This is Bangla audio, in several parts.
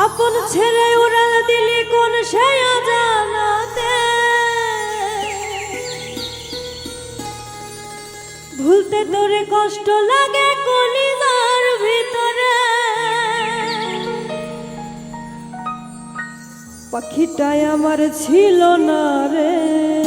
আপন ছেড়ে উড়াল দিলি কোন সে জানাতে ভুলতে তোরে কষ্ট লাগে কলিজার ভিতরে। পাখিটাই আমার ছিল না রে।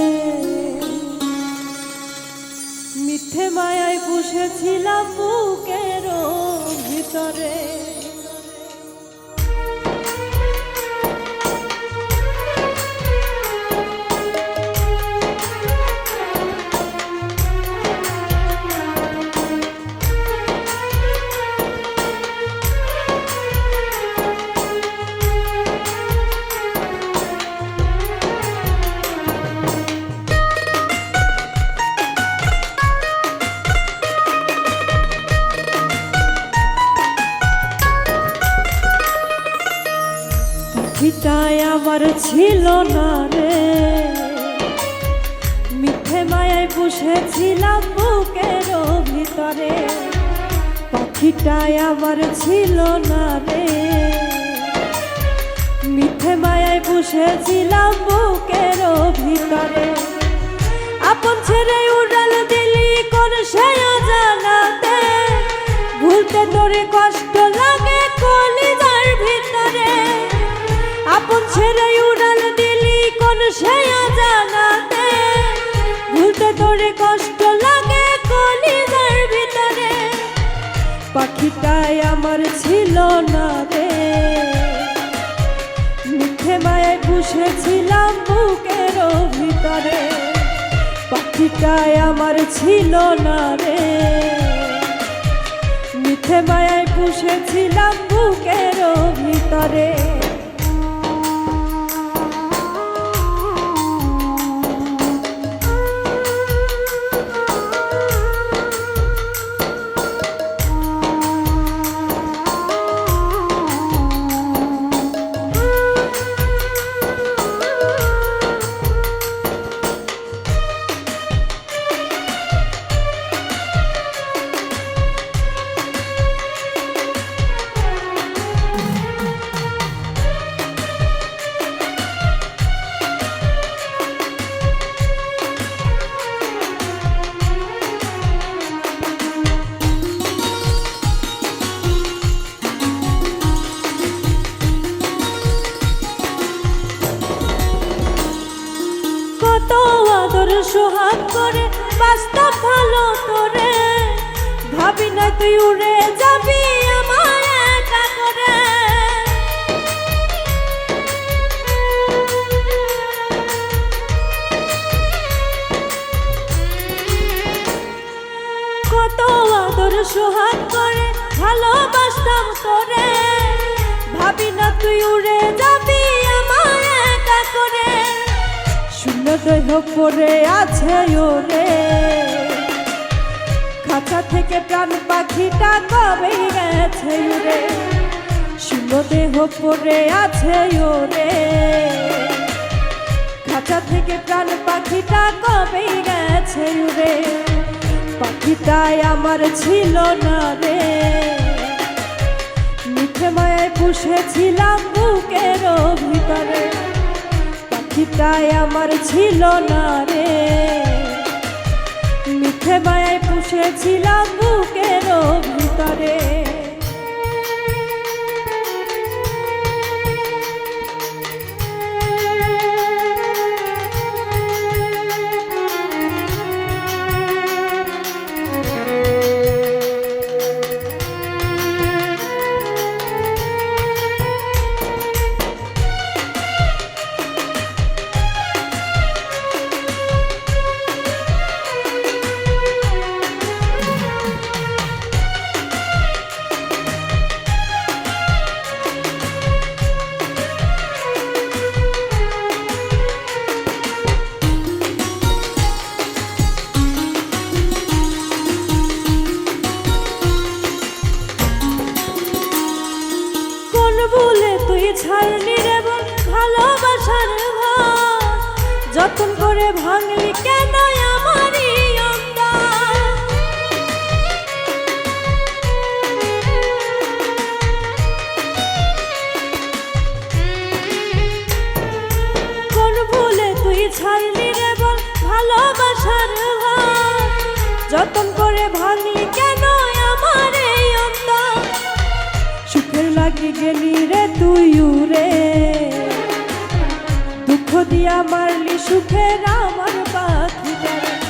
পাখিটাই আমার ছিল না রে। মিথ্যে মায়ায় বসেছিলাম বুকের ভিতরে। পাখিটাই আমার ছিল না রে। মিথ্যে মায়ায় বসেছিলাম বুকের ভিতরে। আপন ছেড়ে উড়াল দিলি কোন সে জানাতে ভুলতে তোরে ছেড়ে উড়াল দিলি, কোন সে জানাতে ভুলতে তোরে কষ্ট লাগে কলিজার ভিতরে। পাখিটাই আমার ছিল না রে। মিথ্যে মায়ায় বসেছিলাম বুকের ভিতরে। পাখিটাই আমার ছিল না রে। মিথ্যে মায়ায় বসেছিলাম বুকের ভিতরে। সোহাগ করে বাস্তব ভালো তোরে ভাবি না তুই উড়ে যাবি কত আদর সোহাগ দেহ পড়ে আছে ওরে। খাঁচা থেকে প্রাণ পাখিটা কবে গেছে উড়ে শূন্য দেহ পড়ে আছে ওরে। খাঁচা থেকে প্রাণ পাখিটা কবে গেছে উড়ে পাখিটাই আমার ছিল না রে। মিঠে মায়ায় পুষেছিলাম বুকের ভিতরে পাখিটাই আমার ছিল না রে। মিথ্যে মায়ায় পুষেছিলাম বলে তুই ছাড়নি রে বোন, ভালোবাসার যতন করে ভাঙলি কেন তুই ছাড়লি রে বোন, ভালোবাসার যতন করে ভাঙলি কেন উড়ে দুঃখ দিয়া মারলি সুখের আমার পাখিটারে